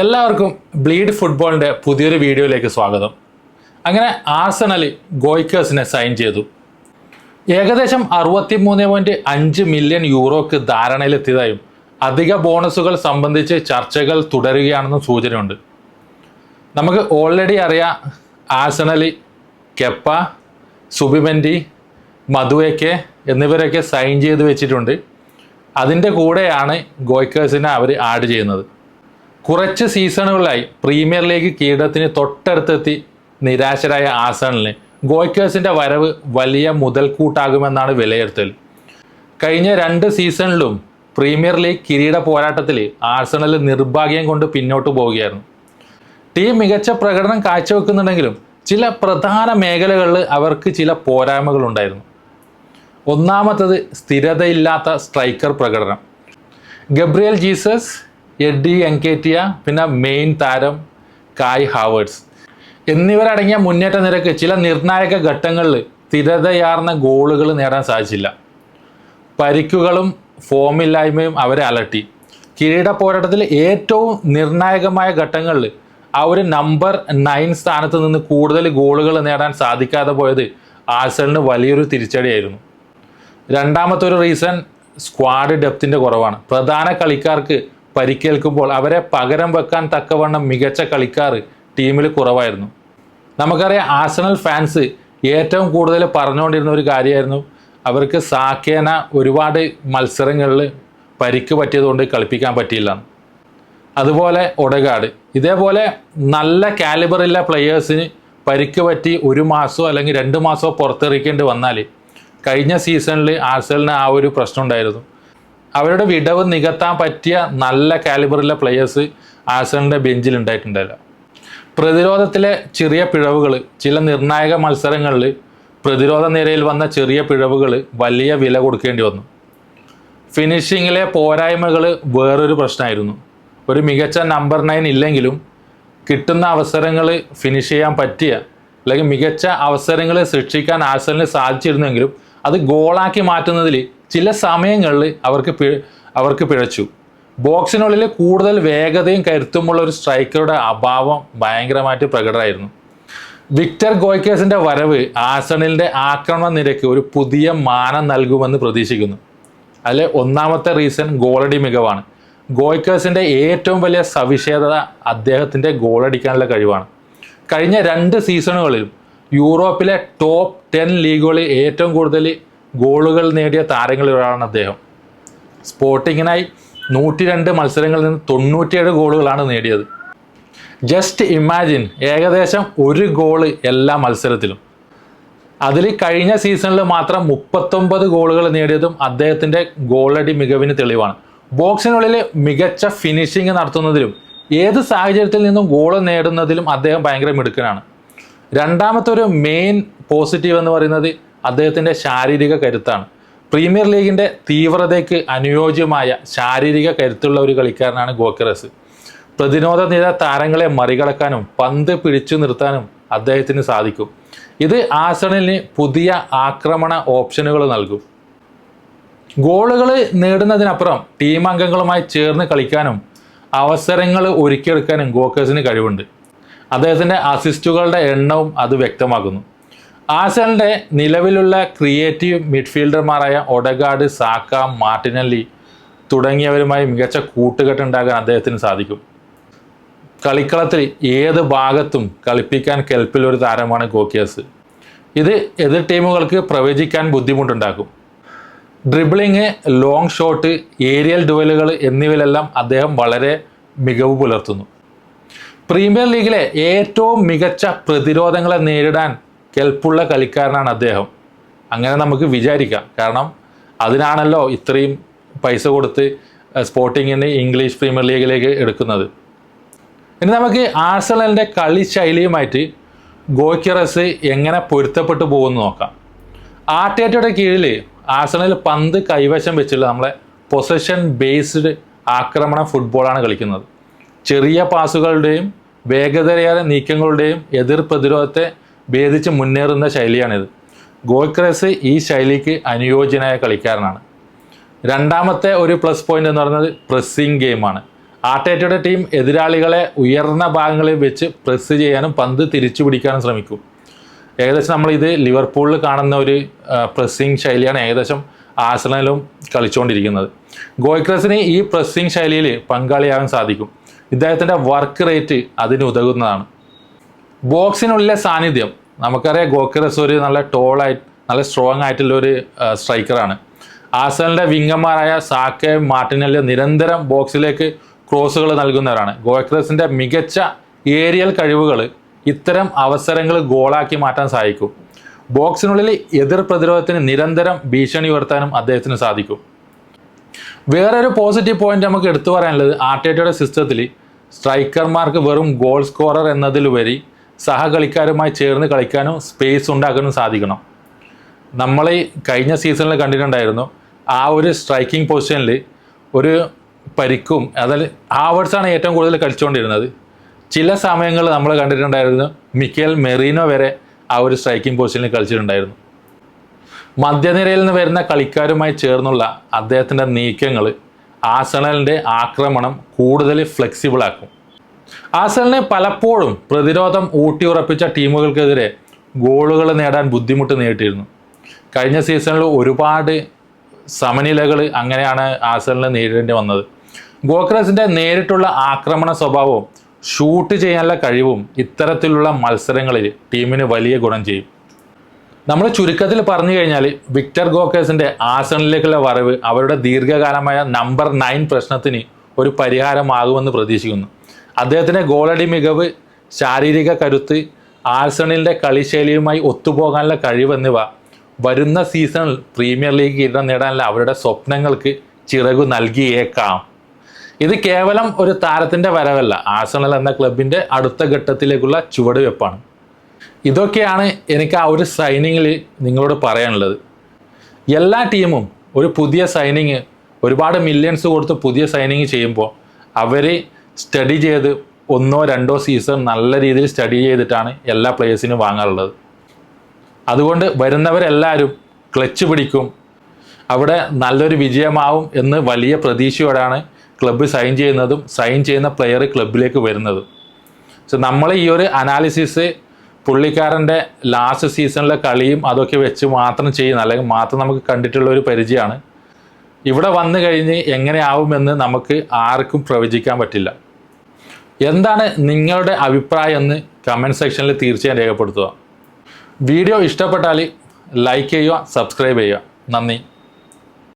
എല്ലാവർക്കും ബ്ലീഡ് ഫുട്ബോളിന്റെ പുതിയൊരു വീഡിയോയിലേക്ക് സ്വാഗതം. അങ്ങനെ ആഴ്സണലി ഗോയ്ക്കേഴ്സിനെ സൈൻ ചെയ്തു. ഏകദേശം അറുപത്തി മൂന്ന് പോയിന്റ് അഞ്ച് മില്യൺ യൂറോക്ക് ധാരണയിലെത്തിയതായും അധിക ബോണസുകൾ സംബന്ധിച്ച് ചർച്ചകൾ തുടരുകയാണെന്നും സൂചനയുണ്ട്. നമുക്ക് ഓൾറെഡി അറിയാം ആഴ്സണലി കെപ്പ സുബിമെന്റി മധുവയ്ക്ക് എന്നിവരൊക്കെ സൈൻ ചെയ്ത് വെച്ചിട്ടുണ്ട്. അതിന്റെ കൂടെയാണ് ഗോയ്ക്കേഴ്സിനെ അവർ ആഡ് ചെയ്യുന്നത്. കുറച്ച് സീസണുകളിലായി പ്രീമിയർ ലീഗ് കിരീടത്തിന് തൊട്ടടുത്തെത്തി നിരാശരായ ആസണലിന് ഗോയ്ക്കേഴ്സിന്റെ വരവ് വലിയ മുതൽക്കൂട്ടാകുമെന്നാണ് വിലയിരുത്തൽ. കഴിഞ്ഞ രണ്ട് സീസണിലും പ്രീമിയർ ലീഗ് കിരീട പോരാട്ടത്തിൽ ആഴ്സണൽ നിർഭാഗ്യം കൊണ്ട് പിന്നോട്ട് പോവുകയായിരുന്നു. ടീം മികച്ച പ്രകടനം കാഴ്ചവെക്കുന്നുണ്ടെങ്കിലും ചില പ്രധാന മേഖലകളിൽ അവർക്ക് ചില പോരായ്മകളുണ്ടായിരുന്നു. ഒന്നാമത്തത് സ്ഥിരതയില്ലാത്ത സ്ട്രൈക്കർ പ്രകടനം. ഗബ്രിയൽ ജീസസ് എഡി എൻകേറ്റിയ പിന്നെ മെയിൻ താരം കായ് ഹാവേർഡ്സ് എന്നിവരടങ്ങിയ മുന്നേറ്റ നിരക്ക് ചില നിർണായക ഘട്ടങ്ങളിൽ സ്ഥിരതയാർന്ന ഗോളുകൾ നേടാൻ സാധിച്ചില്ല. പരിക്കുകളും ഫോമില്ലായ്മയും അവരെ അലട്ടി. കിരീട പോരാട്ടത്തിൽ ഏറ്റവും നിർണായകമായ ഘട്ടങ്ങളിൽ ആ ഒരു നമ്പർ നയൻ സ്ഥാനത്ത് നിന്ന് കൂടുതൽ ഗോളുകൾ നേടാൻ സാധിക്കാതെ പോയത് ആഴ്സലിന് വലിയൊരു തിരിച്ചടിയായിരുന്നു. രണ്ടാമത്തെ ഒരു റീസൺ സ്ക്വാഡ് ഡെപ്തിന്റെ കുറവാണ്. പ്രധാന കളിക്കാർക്ക് പരിക്കേൽക്കുമ്പോൾ അവരെ പകരം വെക്കാൻ തക്കവണ്ണം മികച്ച കളിക്കാർ ടീമിൽ കുറവായിരുന്നു. നമുക്കറിയാം ആഴ്സണൽ ഫാൻസ് ഏറ്റവും കൂടുതൽ പറഞ്ഞുകൊണ്ടിരുന്ന ഒരു കാര്യമായിരുന്നു അവർക്ക് സാക്കേന ഒരുപാട് മത്സരങ്ങളിൽ പരിക്ക് പറ്റിയതുകൊണ്ട് കളിപ്പിക്കാൻ പറ്റിയില്ല. അതുപോലെ ഒടകാട് ഇതേപോലെ നല്ല കാലിബറുള്ള പ്ലെയേഴ്സിന് പരിക്ക് പറ്റി ഒരു മാസമോ അല്ലെങ്കിൽ രണ്ട് മാസമോ പുറത്തിറക്കേണ്ടി വന്നാൽ കഴിഞ്ഞ സീസണിൽ ആഴ്സലിന് ആ ഒരു പ്രശ്നം ഉണ്ടായിരുന്നു. അവരുടെ വിടവ് നികത്താൻ പറ്റിയ നല്ല കാലിബറിലെ പ്ലെയേഴ്സ് ആഴ്സലിന്റെ ബെഞ്ചിൽ ഉണ്ടായിട്ടുണ്ടല്ല പ്രതിരോധത്തിലെ ചെറിയ പിഴവുകൾ ചില നിർണായക മത്സരങ്ങളിൽ പ്രതിരോധ നിരയിൽ വന്ന ചെറിയ പിഴവുകൾ വലിയ വില കൊടുക്കേണ്ടി വന്നു. ഫിനിഷിങ്ങിലെ പോരായ്മകൾ വേറൊരു പ്രശ്നമായിരുന്നു. ഒരു മികച്ച നമ്പർ നയൻ ഇല്ലെങ്കിലും കിട്ടുന്ന അവസരങ്ങൾ ഫിനിഷ് ചെയ്യാൻ പറ്റിയ അല്ലെങ്കിൽ മികച്ച അവസരങ്ങൾ സൃഷ്ടിക്കാൻ ആഴ്സലിന് സാധിച്ചിരുന്നെങ്കിലും അത് ഗോളാക്കി മാറ്റുന്നതിൽ ചില സമയങ്ങളിൽ അവർക്ക് അവർക്ക് പിഴച്ചു. ബോക്സിനുള്ളിൽ കൂടുതൽ വേഗതയും കരുത്തുമുള്ള ഒരു സ്ട്രൈക്കറുടെ അഭാവം ഭയങ്കരമായിട്ട് പ്രകടമായിരുന്നു. വിക്ടർ ഗോയ്ക്കേഴ്സിന്റെ വരവ് ആസണലിന്റെ ആക്രമണ നിരക്ക് ഒരു പുതിയ മാനം നൽകുമെന്ന് പ്രതീക്ഷിക്കുന്നു. അതിൽ ഒന്നാമത്തെ റീസൺ ഗോളടി മികവാണ്. ഗോയ്ക്കേഴ്സിന്റെ ഏറ്റവും വലിയ സവിശേഷത അദ്ദേഹത്തിന്റെ ഗോളടിക്കാനുള്ള കഴിവാണ്. കഴിഞ്ഞ രണ്ട് സീസണുകളിലും യൂറോപ്പിലെ ടോപ്പ് ടെൻ ലീഗുകളിൽ ഏറ്റവും കൂടുതൽ ഗോളുകൾ നേടിയ താരങ്ങളിൽ ഒരാളാണ് അദ്ദേഹം. സ്പോർട്ടിങ്ങിനായി നൂറ്റി രണ്ട് മത്സരങ്ങളിൽ നിന്ന് തൊണ്ണൂറ്റിയേഴ് ഗോളുകളാണ് നേടിയത്. ജസ്റ്റ് ഇമാജിൻ ഏകദേശം ഒരു ഗോൾ എല്ലാ മത്സരത്തിലും. അതിൽ കഴിഞ്ഞ സീസണിൽ മാത്രം മുപ്പത്തൊമ്പത് ഗോളുകൾ നേടിയതും അദ്ദേഹത്തിന്റെ ഗോളടി മികവിന് തെളിവാണ്. ബോക്സിനുള്ളിൽ മികച്ച ഫിനിഷിംഗ് നടത്തുന്നതിലും ഏത് സാഹചര്യത്തിൽ നിന്നും ഗോൾ നേടുന്നതിലും അദ്ദേഹം ഭയങ്കര മിടുക്കനാണ്. രണ്ടാമത്തെ ഒരു മെയിൻ പോസിറ്റീവ് എന്ന് പറയുന്നത് അദ്ദേഹത്തിന്റെ ശാരീരിക കരുത്താണ്. പ്രീമിയർ ലീഗിന്റെ തീവ്രതയ്ക്ക് അനുയോജ്യമായ ശാരീരിക കരുത്തുള്ള ഒരു കളിക്കാരനാണ് ഗോക്കറസ്. പ്രതിരോധ നിര താരങ്ങളെ മറികടക്കാനും പന്ത് പിടിച്ചു നിർത്താനും അദ്ദേഹത്തിന് സാധിക്കും. ഇത് ആസണലിന് പുതിയ ആക്രമണ ഓപ്ഷനുകൾ നൽകും. ഗോളുകൾ നേടുന്നതിനപ്പുറം ടീം അംഗങ്ങളുമായി ചേർന്ന് കളിക്കാനും അവസരങ്ങൾ ഒരുക്കിയെടുക്കാനും ഗോക്കേഴ്സിന് കഴിവുണ്ട്. അദ്ദേഹത്തിന്റെ അസിസ്റ്റുകളുടെ എണ്ണവും അത് വ്യക്തമാക്കുന്നു. ആസലിന്റെ നിലവിലുള്ള ക്രിയേറ്റീവ് മിഡ്ഫീൽഡർമാരായ ഒഡഗാഡ് സാക്ക മാർട്ടിനല്ലി തുടങ്ങിയവരുമായി മികച്ച കൂട്ടുകെട്ടുണ്ടാകാൻ അദ്ദേഹത്തിന് സാധിക്കും. കളിക്കളത്തിൽ ഏത് ഭാഗത്തും കളിപ്പിക്കാൻ കെൽപ്പിലൊരു താരമാണ് ഗോക്കിയസ്. ഇത് എതിർ ടീമുകൾക്ക് പ്രവചിക്കാൻ ബുദ്ധിമുട്ടുണ്ടാക്കും. ഡ്രിബിളിങ് ലോങ് ഷോട്ട് ഏരിയൽ ഡുവലുകൾ എന്നിവയിലെല്ലാം അദ്ദേഹം വളരെ മികവ് പുലർത്തുന്നു. പ്രീമിയർ ലീഗിലെ ഏറ്റവും മികച്ച പ്രതിരോധങ്ങളെ നേരിടാൻ കെൽപ്പുള്ള കളിക്കാരനാണ് അദ്ദേഹം. അങ്ങനെ നമുക്ക് വിചാരിക്കാം. കാരണം അതിനാണല്ലോ ഇത്രയും പൈസ കൊടുത്ത് സ്പോർട്ടിങ്ങിന് ഇംഗ്ലീഷ് പ്രീമിയർ ലീഗിലേക്ക് എടുക്കുന്നത്. ഇനി നമുക്ക് ആഴ്സണലിന്റെ കളി ശൈലിയുമായിട്ട് ഗോക്കിറസ് എങ്ങനെ പൊരുത്തപ്പെട്ടു പോകുമെന്ന് നോക്കാം. ആർട്ടേറ്റയുടെ കീഴിൽ ആഴ്സണൽ പന്ത് കൈവശം വെച്ചുള്ള നമ്മളെ പൊസഷൻ ബേസ്ഡ് ആക്രമണ ഫുട്ബോളാണ് കളിക്കുന്നത്. ചെറിയ പാസുകളുടെയും വേഗതയേറെ നീക്കങ്ങളുടെയും എതിർ പ്രതിരോധത്തെ ഭേദിച്ച് മുന്നേറുന്ന ശൈലിയാണിത്. ഗോക്രസ് ഈ ശൈലിക്ക് അനുയോജ്യനായ കളിക്കാരനാണ്. രണ്ടാമത്തെ ഒരു പ്ലസ് പോയിന്റ് എന്ന് പറയുന്നത് പ്രസ്സിംഗ് ഗെയിമാണ് ആർട്ടേറ്റയുടെ ടീം എതിരാളികളെ ഉയർന്ന ഭാഗങ്ങളിൽ വെച്ച് പ്രസ് ചെയ്യാനും പന്ത് തിരിച്ചു പിടിക്കാനും ശ്രമിക്കും. ഏകദേശം നമ്മളിത് ലിവർപൂളിൽ കാണുന്ന ഒരു പ്രസ്സിങ് ശൈലിയാണ് ഏകദേശം ആസനലും കളിച്ചുകൊണ്ടിരിക്കുന്നത്. ഗോയ്ക്രസിന് ഈ പ്രസ്സിങ് ശൈലിയിൽ പങ്കാളിയാകാൻ സാധിക്കും. ഇദ്ദേഹത്തിന്റെ വർക്ക് റേറ്റ് അതിന് ഉതകുന്നതാണ്. ബോക്സിനുള്ളിലെ സാന്നിധ്യം. നമുക്കറിയാം ഗോക്രസ് ഒരു നല്ല ടോളായി നല്ല സ്ട്രോങ് ആയിട്ടുള്ള ഒരു സ്ട്രൈക്കറാണ് ആസലിന്റെ വിങ്ങന്മാരായ സാക്കെ മാർട്ടിനൽ നിരന്തരം ബോക്സിലേക്ക് ക്രോസുകൾ നൽകുന്നവരാണ്. ഗോക്രസിന്റെ മികച്ച ഏരിയൽ കഴിവുകൾ ഇത്തരം അവസരങ്ങൾ ഗോളാക്കി മാറ്റാൻ സഹായിക്കും. ബോക്സിനുള്ളിൽ എതിർ പ്രതിരോധത്തിന് നിരന്തരം ഭീഷണി ഉയർത്താനും അദ്ദേഹത്തിന് സാധിക്കും. വേറൊരു പോസിറ്റീവ് പോയിന്റ് നമുക്ക് എടുത്തു പറയാനുള്ളത് ആർട്ടേറ്റയുടെ സിസ്റ്റത്തിൽ സ്ട്രൈക്കർമാർക്ക് വെറും ഗോൾ സ്കോറർ എന്നതിലുപരി സഹകളിക്കാരുമായി ചേർന്ന് കളിക്കാനും സ്പേസ് ഉണ്ടാക്കാനും സാധിക്കണം. നമ്മൾ കഴിഞ്ഞ സീസണിൽ കണ്ടിട്ടുണ്ടായിരുന്നു ആ ഒരു സ്ട്രൈക്കിംഗ് പൊസിഷനിൽ ഒരു പരിക്കും അതായത് ഹാവേഴ്സാണ് ഏറ്റവും കൂടുതൽ കളിച്ചുകൊണ്ടിരുന്നത് ചില സമയങ്ങൾ നമ്മൾ കണ്ടിട്ടുണ്ടായിരുന്നു മിക്കേൽ മെറീനോ വരെ ആ ഒരു സ്ട്രൈക്കിംഗ് പൊസിഷനിൽ കളിച്ചിട്ടുണ്ടായിരുന്നു. മധ്യനിരയിൽ നിന്ന് വരുന്ന കളിക്കാരുമായി ചേർന്നുള്ള അദ്ദേഹത്തിന്റെ നീക്കങ്ങൾ ആസണലിന്റെ ആക്രമണം കൂടുതൽ ഫ്ലെക്സിബിൾ ആക്കും. ആസണലിനെ പലപ്പോഴും പ്രതിരോധം ഊട്ടിയുറപ്പിച്ച ടീമുകൾക്കെതിരെ ഗോളുകൾ നേടാൻ ബുദ്ധിമുട്ട് നേരിട്ടിരുന്നു. കഴിഞ്ഞ സീസണിൽ ഒരുപാട് സമനിലകൾ അങ്ങനെയാണ് ആസലിനെ നേരിടേണ്ടി വന്നത്. ഗോക്രസിന്റെ നേരിട്ടുള്ള ആക്രമണ സ്വഭാവവും ഷൂട്ട് ചെയ്യാനുള്ള കഴിവും ഇത്തരത്തിലുള്ള മത്സരങ്ങളിൽ ടീമിന് വലിയ ഗുണം ചെയ്യും. നമ്മൾ ചുരുക്കത്തിൽ പറഞ്ഞു കഴിഞ്ഞാൽ വിക്ടർ ഗോക്കേഴ്സിന്റെ ആസണിലേക്കുള്ള വരവ് അവരുടെ ദീർഘകാലമായ നമ്പർ നയൻ പ്രശ്നത്തിന് ഒരു പരിഹാരമാകുമെന്ന് പ്രതീക്ഷിക്കുന്നു. അദ്ദേഹത്തിന്റെ ഗോളടി മികവ് ശാരീരിക കരുത്ത് ആഴ്സണലിന്റെ കളിശൈലിയുമായി ഒത്തുപോകാനുള്ള കഴിവ് എന്നിവ വരുന്ന സീസണിൽ പ്രീമിയർ ലീഗ് കിരീടം നേടാനുള്ള അവരുടെ സ്വപ്നങ്ങൾക്ക് ചിറകു നൽകിയേക്കാം. ഇത് കേവലം ഒരു താരത്തിന്റെ വരവല്ല ആഴ്സണൽ എന്ന ക്ലബിന്റെ അടുത്ത ഘട്ടത്തിലേക്കുള്ള ചുവടുവെപ്പാണ്. ഇതൊക്കെയാണ് എനിക്ക് ആ ഒരു സൈനിങ്ങിൽ നിങ്ങളോട് പറയാനുള്ളത്. എല്ലാ ടീമും ഒരു പുതിയ സൈനിങ് ഒരുപാട് മില്യൺസ് കൊടുത്ത് പുതിയ സൈനിങ് ചെയ്യുമ്പോൾ അവർ സ്റ്റഡി ചെയ്ത് ഒന്നോ രണ്ടോ സീസൺ നല്ല രീതിയിൽ സ്റ്റഡി ചെയ്തിട്ടാണ് എല്ലാ പ്ലേയേഴ്സിനും വാങ്ങാറുള്ളത്. അതുകൊണ്ട് വരുന്നവരെല്ലാവരും ക്ലച്ച് പിടിക്കും. അവിടെ നല്ലൊരു വിജയമാവും എന്ന് വലിയ പ്രതീക്ഷയോടാണ് ക്ലബ്ബ് സൈൻ ചെയ്യുന്നതും സൈൻ ചെയ്യുന്ന പ്ലെയർ ക്ലബിലേക്ക് വരുന്നതും. സോ നമ്മൾ ഈ ഒരു അനാലിസിസ് പുള്ളിക്കാരന്റെ ലാസ്റ്റ് സീസണിലെ കളിയും അതൊക്കെ വെച്ച് മാത്രം ചെയ്യുന്ന അല്ലെങ്കിൽ മാത്രം നമുക്ക് കണ്ടിട്ടുള്ള ഒരു പരിചയമാണ് ഇവിടെ വന്നു കഴിഞ്ഞ് എങ്ങനെയാവുമെന്ന് നമുക്ക് ആർക്കും പ്രവചിക്കാൻ പറ്റില്ല. എന്താണ് നിങ്ങളുടെ അഭിപ്രായം എന്ന് കമന്റ് സെക്ഷനിൽ തീർച്ചയായും രേഖപ്പെടുത്തുക. വീഡിയോ ഇഷ്ടപ്പെട്ടാൽ ലൈക്ക് ചെയ്യുക സബ്സ്ക്രൈബ് ചെയ്യുക. നന്ദി.